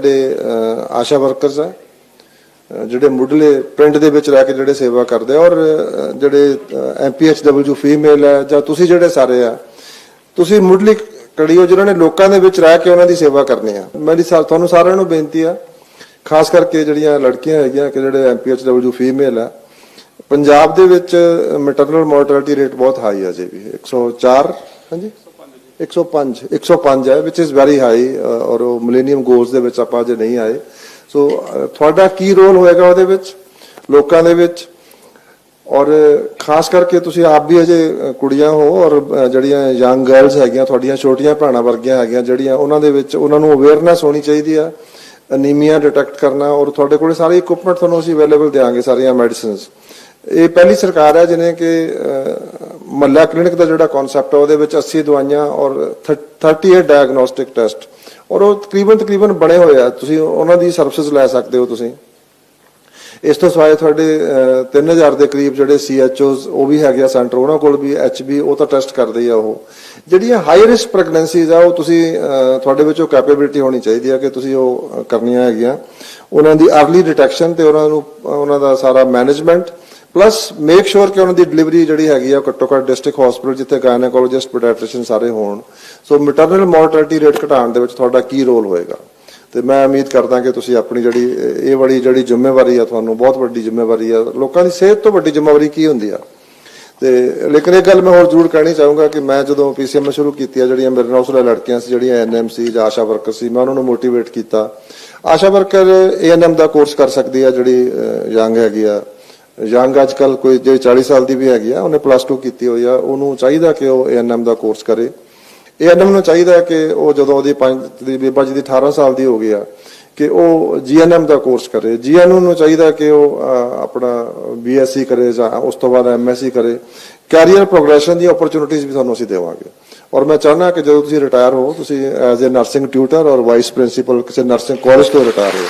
ਸਾਡੇ ਆਸ਼ਾ ਵਰਕਰਸ ਆ ਜਿਹੜੇ ਮੁੱਢਲੇ ਪਿੰਡ ਦੇ ਵਿੱਚ ਰਹਿ ਕੇ ਜਿਹੜੇ ਸੇਵਾ ਕਰਦੇ ਔਰ ਜਿਹੜੇ ਐਮਪੀਐਚਡਬਲਯੂ ਫੀਮੇਲ ਹੈ ਜਾਂ ਤੁਸੀਂ ਜਿਹੜੇ ਸਾਰੇ ਆ, ਤੁਸੀਂ ਮੁੱਢਲੀ ਕੜੀ ਹੋ ਜਿਨ੍ਹਾਂ ਨੇ ਲੋਕਾਂ ਦੇ ਵਿੱਚ ਰਹਿ ਕੇ ਉਹਨਾਂ ਦੀ ਸੇਵਾ ਕਰਨੀ ਆ। ਮੇਰੀ ਤੁਹਾਨੂੰ ਸਾਰਿਆਂ ਨੂੰ ਬੇਨਤੀ ਆ, ਖਾਸ ਕਰਕੇ ਜਿਹੜੀਆਂ ਲੜਕੀਆਂ ਹੈਗੀਆਂ ਕਿ ਜਿਹੜੇ ਐਮਪੀਐਚਡਬਲਯੂ ਫੀਮੇਲ ਆ, ਪੰਜਾਬ ਦੇ ਵਿੱਚ ਮੈਟਰਨਲ ਮੋਰਟੈਲਿਟੀ ਰੇਟ ਬਹੁਤ ਹਾਈ ਆ ਜੇ ਵੀ 104 ਹਾਂਜੀ? 105 105 ਹੈ ਵਿਚ ਇਜ਼ ਵੈਰੀ ਹਾਈ ਔਰ ਉਹ ਮਿਲੇਨੀਅਮ ਗੋਲਸ ਦੇ ਵਿੱਚ ਆਪਾਂ ਅਜੇ ਨਹੀਂ ਆਏ। ਸੋ ਤੁਹਾਡਾ ਕੀ ਰੋਲ ਹੋਏਗਾ ਉਹਦੇ ਵਿੱਚ, ਲੋਕਾਂ ਦੇ ਵਿੱਚ? ਔਰ ਖਾਸ ਕਰਕੇ ਤੁਸੀਂ ਆਪ ਵੀ ਅਜੇ ਕੁੜੀਆਂ ਹੋ, ਔਰ ਜਿਹੜੀਆਂ ਯੰਗ ਗਰਲਸ ਹੈਗੀਆਂ, ਤੁਹਾਡੀਆਂ ਛੋਟੀਆਂ ਭੈਣਾਂ ਵਰਗੀਆਂ ਹੈਗੀਆਂ, ਜਿਹੜੀਆਂ ਉਹਨਾਂ ਦੇ ਵਿੱਚ ਉਹਨਾਂ ਨੂੰ ਅਵੇਅਰਨੈਸ ਹੋਣੀ ਚਾਹੀਦੀ ਆ ਅਨੀਮੀਆ ਡਿਟੈਕਟ ਕਰਨਾ, ਔਰ ਤੁਹਾਡੇ ਕੋਲੇ ਸਾਰੇ ਇਕਵਿਪਮੈਂਟ ਤੁਹਾਨੂੰ ਅਸੀਂ ਅਵੇਲੇਬਲ ਦੇਵਾਂਗੇ ਸਾਰੀਆਂ ਮੈਡੀਸਿਨਸ ਇਹ ਪਹਿਲੀ ਸਰਕਾਰ ਹੈ ਜਿਹਨੇ ਕਿ ਮਹੱਲਾ ਕਲੀਨਿਕ ਦਾ ਜਿਹੜਾ ਕਨਸੈਪਟ ਹੈ, ਉਹਦੇ ਵਿੱਚ 80 ਦਵਾਈਆਂ ਔਰ 38 ਡਾਇਗਨੋਸਟਿਕ ਟੈਸਟ ਔਰ ਉਹ ਤਕਰੀਬਨ ਤਕਰੀਬਨ ਬਣੇ ਹੋਏ ਆ। ਤੁਸੀਂ ਉਹਨਾਂ ਦੀ ਸਰਵਿਸਿਜ਼ ਲੈ ਸਕਦੇ ਹੋ ਤੁਸੀਂ। ਇਸ ਤੋਂ ਸਿਵਾਏ ਤੁਹਾਡੇ ਅਹ, 3000 ਦੇ ਕਰੀਬ ਜਿਹੜੇ ਸੀਐਚਓਸ ਉਹ ਵੀ ਹੈਗੇ ਆ ਸੈਂਟਰ ਉਹਨਾਂ ਕੋਲ ਵੀ ਐਚਬੀ ਉਹ ਤਾਂ ਟੈਸਟ ਕਰਦੇ ਆ ਉਹ। ਜਿਹੜੀਆਂ ਹਾਈ ਰਿਸਕ ਪ੍ਰੈਗਨੈਂਸੀਜ਼ ਆ ਉਹ ਤੁਸੀਂ ਤੁਹਾਡੇ ਵਿੱਚ ਉਹ ਕੈਪੇਬਿਲਿਟੀ ਹੋਣੀ ਚਾਹੀਦੀ ਆ ਕਿ ਤੁਸੀਂ ਉਹ ਕਰਨੀਆਂ ਹੈਗੀਆਂ। ਉਹਨਾਂ ਦੀ अर्ਲੀ ਡਿਟੈਕਸ਼ਨ ਤੇ ਉਹਨਾਂ ਨੂੰ ਉਹਨਾਂ ਦਾ ਸਾਰਾ ਮੈਨੇਜਮੈਂਟ ਪਲੱਸ ਮੇਕ ਸ਼ੋਰ ਕਿ ਉਹਨਾਂ ਦੀ ਡਿਲੀਵਰੀ ਜਿਹੜੀ ਹੈਗੀ ਆ ਘੱਟੋ ਘੱਟ ਡਿਸਟ੍ਰਿਕਟ ਹਸਪੀਟਲ ਜਿੱਥੇ ਗਾਇਨੋਕੋਲੋਜਿਸਟ ਪੀਡੀਆਟ੍ਰਿਸ਼ੀਅਨ ਸਾਰੇ ਹੋਣ। ਸੋ ਮੈਟਰਨਲ ਮੋਰਟੈਲਿਟੀ ਰੇਟ ਘਟਾਉਣ ਦੇ ਵਿੱਚ ਤੁਹਾਡਾ ਕੀ ਰੋਲ ਹੋਏਗਾ? ਤੇ ਮੈਂ ਉਮੀਦ ਕਰਦਾ ਕਿ ਤੁਸੀਂ ਆਪਣੀ ਜਿਹੜੀ, ਇਹ ਵਾਲੀ ਜਿਹੜੀ ਜ਼ਿੰਮੇਵਾਰੀ ਆ ਤੁਹਾਨੂੰ ਬਹੁਤ ਵੱਡੀ ਜ਼ਿੰਮੇਵਾਰੀ ਆ। ਲੋਕਾਂ ਦੀ ਸਿਹਤ ਤੋਂ ਵੱਡੀ ਜ਼ਿੰਮੇਵਾਰੀ ਕੀ ਹੁੰਦੀ ਆ? ਤੇ ਲੇਕਿਨ ਇਹ ਗੱਲ ਮੈਂ ਹੋਰ ਜ਼ਰੂਰ ਕਹਿਣੀ ਚਾਹੂੰਗਾ ਕਿ ਮੈਂ ਜਦੋਂ ਪੀਸੀਐਮ ਸ਼ੁਰੂ ਕੀਤੀ ਆ, ਜਿਹੜੀਆਂ ਮੇਰੇ ਨਾਲ ਉਸਲੇ ਲੜਕੀਆਂ ਸੀ, ਜਿਹੜੀਆਂ ਐਨਐਮਸੀ ਜਾਂ ਆਸ਼ਾ ਵਰਕਰ ਸੀ, ਮੈਂ ਉਹਨਾਂ ਨੂੰ ਮੋਟੀਵੇਟ ਕੀਤਾ। ਆਸ਼ਾ ਵਰਕਰ ਏਐਨਐਮ ਦਾ ਕੋਰਸ ਕਰ ਸਕਦੀ ਆ, ਜਿਹੜੀ ਯੰਗ ਹੈਗੀ ਆ। ਯੰਗ ਅੱਜ ਕੱਲ ਕੋਈ, ਜਿਹੜੀ 40 ਸਾਲ ਦੀ ਵੀ ਹੈਗੀ ਆ, ਉਹਨੇ ਪਲੱਸ 2 ਕੀਤੀ ਹੋਈ ਆ। ਉਹਨੂੰ ਚਾਹੀਦਾ ਕਿ ਉਹ ਏਐਨਐਮ ਦਾ ਕੋਰਸ ਕਰੇ। ਏਐਨਐਮ ਨੂੰ ਚਾਹੀਦਾ ਹੈ ਕਿ ਉਹ ਜਦੋਂ ਉਹਦੀ ਪੰਜ ਦੀ ਬੀਬਾ ਜੀ ਦੀ 18 ਸਾਲ ਦੀ ਹੋ ਗਈ ਆ ਕਿ ਉਹ ਜੀਐਨਐਮ ਦਾ ਕੋਰਸ ਕਰੇ। ਜੀਐਨਐਮ ਨੂੰ ਚਾਹੀਦਾ ਕਿ ਉਹ ਅਹ, ਆਪਣਾ ਬੀਐਸਸੀ ਕਰੇ ਜਾਂ ਉਸ ਤੋਂ ਬਾਅਦ ਐਮਐਸਸੀ ਕਰੇ। ਕੈਰੀਅਰ ਪ੍ਰੋਗਰੈਸ਼ਨ ਦੀ ਓਪਰਚੁਨਿਟੀਜ਼ ਵੀ ਤੁਹਾਨੂੰ ਅਸੀਂ ਦੇਵਾਂਗੇ। ਔਰ ਮੈਂ ਚਾਹੁੰਦਾ ਕਿ ਜਦੋਂ ਤੁਸੀਂ ਰਿਟਾਇਰ ਹੋ ਤੁਸੀਂ ਐਜ਼ ਅ ਨਰਸਿੰਗ ਟਿਊਟਰ ਔਰ ਵਾਈਸ ਪ੍ਰਿੰਸੀਪਲ ਕਿਸੇ ਨਰਸਿੰਗ ਕਾਲਜ ਤੋਂ ਰਿਟਾਇਰ ਹੋ।